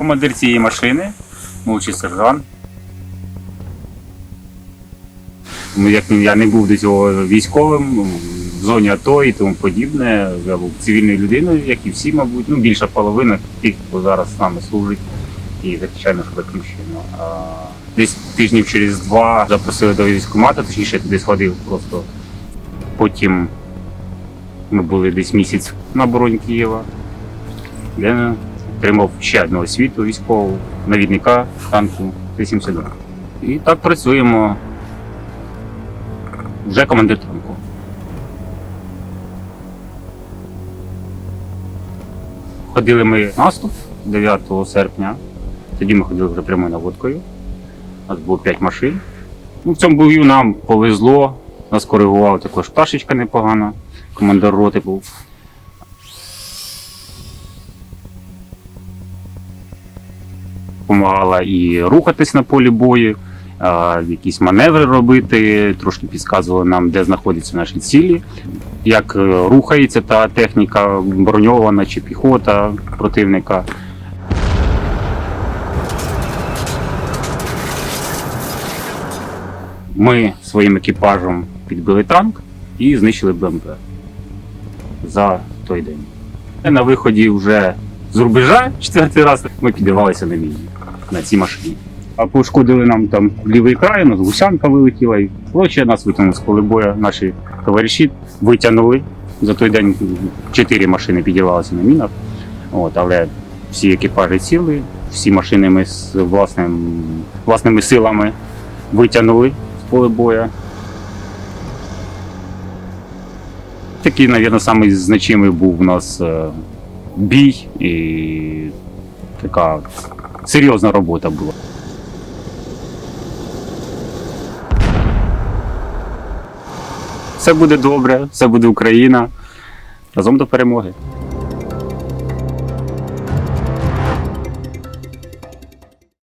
командир цієї машини, молодший сержант. Як я не був до цього військовим в зоні АТО і тому подібне. Я був цивільною людиною, як і всі, мабуть. Ну, більша половина тих, хто зараз з нами служить і захищає нашу батьківщину. Десь тижнів через два запросили до військкомату, точніше туди сходив просто. Потім ми були десь місяць на обороні Києва, де отримав ще одну освіту військову, навідника танку Т-72. І так працюємо. Вже командир танку. Ходили ми наступ 9 серпня. Тоді ми ходили вже прямою наводкою. У нас було 5 машин. Ну, в цьому бою нам повезло. Нас коригувала також пташечка непогана. Командир роти був. Помагала і рухатись на полі бою, а, якісь маневри робити, трошки підказували нам, де знаходяться наші цілі, як е, рухається та техніка броньована чи піхота противника. Ми своїм екіпажем підбили танк і знищили БМП за той день. На виході вже з рубежа четвертий раз ми підірвалися на міні на цій машині. А пошкодили нам там лівий край, у нас гусянка вилетіла і коротше, нас витягнули з поля бою. Наші товариші витягнули. За той день чотири машини підірвалися на мінах. От, але всі екіпажі ціли, всі машини ми з власним, власними силами витягнули з поля бою. Такий, мабуть, самий значимий був у нас е, бій і така серйозна робота була. Все буде добре, все буде Україна. Разом до перемоги.